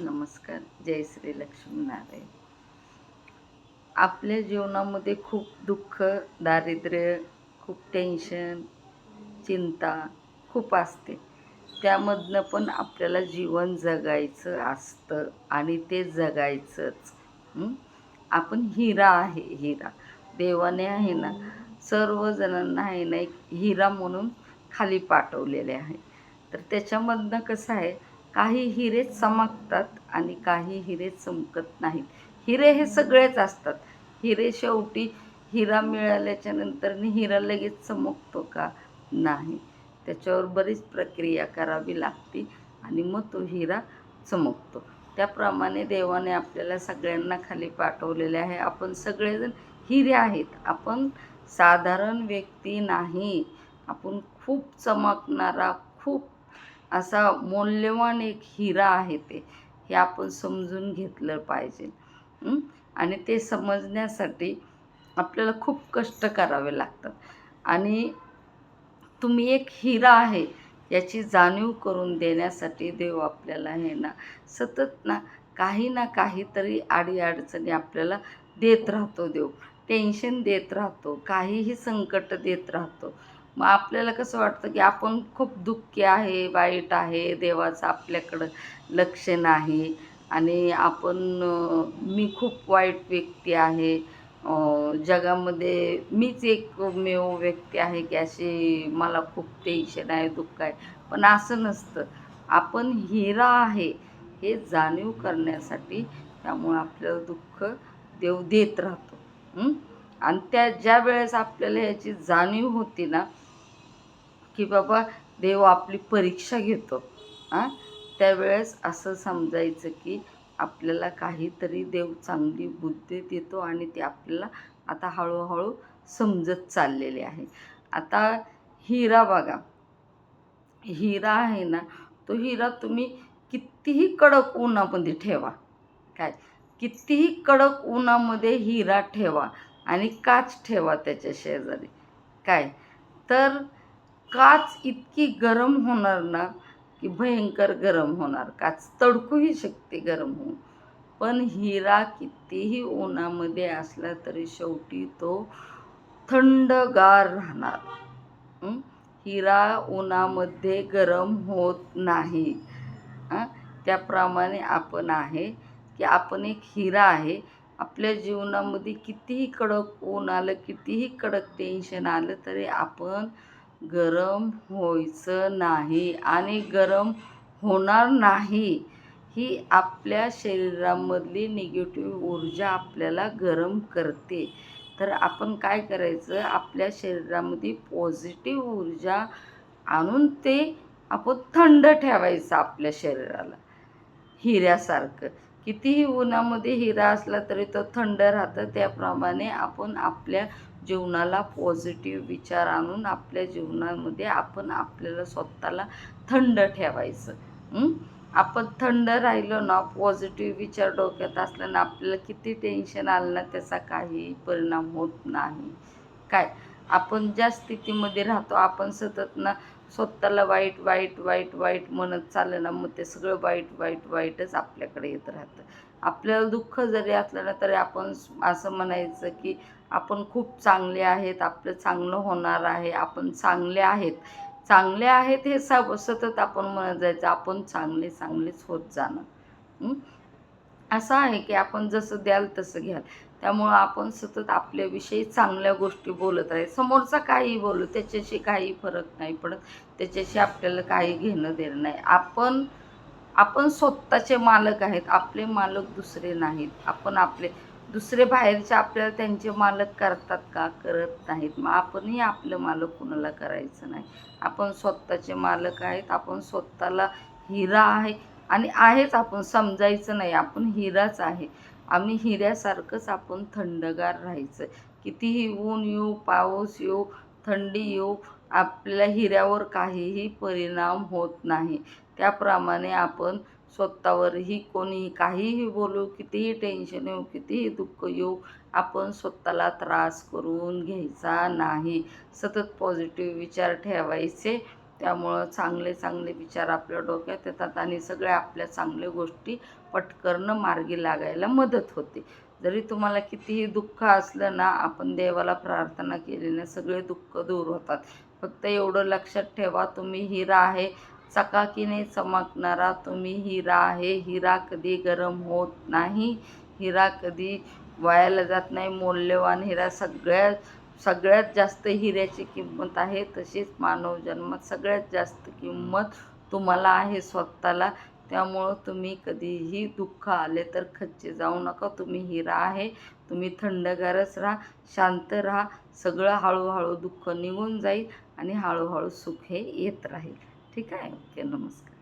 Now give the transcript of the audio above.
नमस्कार जय श्री लक्ष्मीनारायण. आपल्या जीवनामध्ये खूप दुःख दारिद्र्य खूप टेन्शन चिंता खूप असते. त्यामधनं पण आपल्याला जीवन जगायचं असतं आणि ते जगायचंच. आपण हिरा आहे हिरा. देवाने आहे ना सर्वजणांना आहे ना एक हिरा म्हणून खाली पाठवलेले आहे. तर त्याच्यामधनं कसं आहे काही हिरे चमकतात आणि काही हिरे चमकत नाहीत. हिरे हे सगळेच असतात. हिरे शेवटी हिरा मिळाल्याच्या नंतरनी हिरा लगेच चमकतो का? नाही. त्याच्यावर बरीच प्रक्रिया करावी लागते आणि मग तो हिरा चमकतो. त्याप्रमाणे देवाने आपल्याला सगळ्यांना खाली पाठवलेले आहे. आपण सगळेजण हिरे आहेत. आपण साधारण व्यक्ती नाही. आपण खूप चमकणारा खूप असा मौल्यवान एक हिरा आहे ते हे आपण समजून घेतलं पाहिजे. आणि ते समजण्यासाठी आपल्याला खूप कष्ट करावे लागतात. आणि तुम्ही एक हिरा आहे याची जाणीव करून देण्यासाठी देव आपल्याला हे ना सतत ना काही ना काहीतरी अडीअडचणी आपल्याला देत राहतो देव. टेन्शन देत राहतो काहीही संकट देत राहतो. मग आपल्याला कसं वाटतं की आपण खूप दुःखी आहे वाईट आहे देवाचं आपल्याकडं लक्ष नाही आणि आपण मी खूप वाईट व्यक्ती आहे जगामध्ये मीच एकमेव व्यक्ती आहे की अशी मला खूप टेन्शन आहे दुःख आहे. पण असं नसतं. आपण हिरा आहे हे जाणीव करण्यासाठी त्यामुळं आपल्याला दुःख देव देत राहतो. आणि त्या ज्या वेळेस आपल्याला ह्याची जाणीव होती ना की बाबा देव आपली परीक्षा घेतो. हां? त्यावेळेस असं समजायचं की आपल्याला काहीतरी देव चांगली बुद्धी देतो आणि ते आपल्याला आता हळूहळू समजत चाललेले आहे. आता हिरा बघा. हिरा आहे ना तो हिरा तुम्ही कितीही कडक उन्हामध्ये ठेवा. काय? कितीही कडक उन्हामध्ये हिरा ठेवा आणि काच ठेवा त्याच्या शेजारी. काय? तर काच इतकी गरम होणार ना की भयंकर गरम होणार. काच तडकूही शकते गरम होऊन. पण हिरा कितीही उन्हामध्ये असला तरी शेवटी तो थंडगार राहणार. हिरा उन्हामध्ये गरम होत नाही. त्याप्रमाणे आपण आहे की आपण एक हिरा आहे. आपल्या जीवनामध्ये कितीही कडक ऊन आलं कितीही कडक टेन्शन आलं तरी आपण गरम व्हायचं नाही आणि गरम होणार नाही. ही आपल्या शरीरामधली निगेटिव्ह ऊर्जा आपल्याला गरम करते. तर आपण काय करायचं? आपल्या शरीरामध्ये पॉझिटिव्ह ऊर्जा आणून ते आपण थंड ठेवायचं आपल्या शरीराला. हिऱ्यासारखं. कितीही उन्हामध्ये हिरा असला तरी तो थंड राहतं. त्याप्रमाणे आपण आपल्या जीवनाला पॉझिटिव्ह विचार आणून आपल्या जीवनामध्ये आपण आपल्याला स्वतःला थंड ठेवायचं. आपण थंड राहिलो ना पॉझिटिव्ह विचार डोक्यात असल्यानं आपल्याला किती टेन्शन आलं ना त्याचा काही परिणाम होत नाही. काय? आपण ज्या स्थितीमध्ये राहतो आपण सतत ना स्वतःला वाईट वाईट वाईट वाईट म्हणत चाललं ना मग ते सगळं वाईट वाईट वाईटच आपल्याकडे येत राहतं. आपल्याला दुःख जरी असलं ना तरी आपण असं म्हणायचं की आपण खूप चांगले आहेत आपलं चांगलं होणार आहे आपण चांगले आहेत. चांगले आहेत हे स सतत आपण म्हणत जायचं आपण चांगले चांगलेच होत जाणं असं आहे की आपण जसं द्याल तसं घ्याल. त्यामुळं आपण सतत आपल्याविषयी चांगल्या गोष्टी बोलत राहील समोरचा काही बोलू त्याच्याशी काही फरक नाही पडत. त्याच्याशी आपल्याला काही घेणं देणं नाही. आपण आपण स्वतःचे मालक आहेत. आपले मालक दुसरे नाहीत. आपण आपले दुसरे बाहेरचे आपल्याला त्यांचे मालक करतात का? करत नाहीत. मग आपणही आपलं मालक कुणाला करायचं नाही. आपण स्वतःचे मालक आहेत. आपण स्वतःला हिरा आहे. आणि आहेच आपण. समजायचं नाही. आपण हिराच आहे. आम्ही हिऱ्यासारखंच आपण थंडगार राहायचं. कितीही ऊन येऊ पाऊस येऊ थंडी येऊ आपल्या हिऱ्यावर काहीही परिणाम होत नाही. त्याप्रमाणे आपण स्वतःवरही कोणीही काहीही बोलू कितीही टेन्शन येऊ कितीही दुःख येऊ आपण स्वतःला त्रास करून घ्यायचा नाही. सतत पॉझिटिव्ह विचार ठेवायचे. त्यामुळं चांगले चांगले विचार आपल्या डोक्यात येतात आणि सगळ्या आपल्या चांगल्या गोष्टी पटकरणं मार्गी लागायला मदत होते. जरी तुम्हाला कितीही दुःख असलं ना आपण देवाला प्रार्थना केली ना सगळे दुःख दूर होतात. फक्त एवढं लक्षात ठेवा तुम्ही हिरा आहे. चकाकीने चमकणारा तुम्ही हिरा आहे. हिरा कधी गरम होत नाही हिरा कधी वायाला जात नाही मौल्यवान हिरा सगळ्या सगळ्यात जास्त हिऱ्याची किंमत आहे तशीच मानव जन्मात सगळ्यात जास्त किंमत तुम्हाला आहे स्वतःला. त्यामुळं तुम्ही कधीही दुःख आले तर खच्चे जाऊ नका. तुम्ही हिरा आहे तुम्ही थंडगारच राहा शांत राहा. सगळं हळूहळू दुःख निघून जाईल आणि हळूहळू सुख हे येत राहील. ठीक आहे? ओके नमस्कार.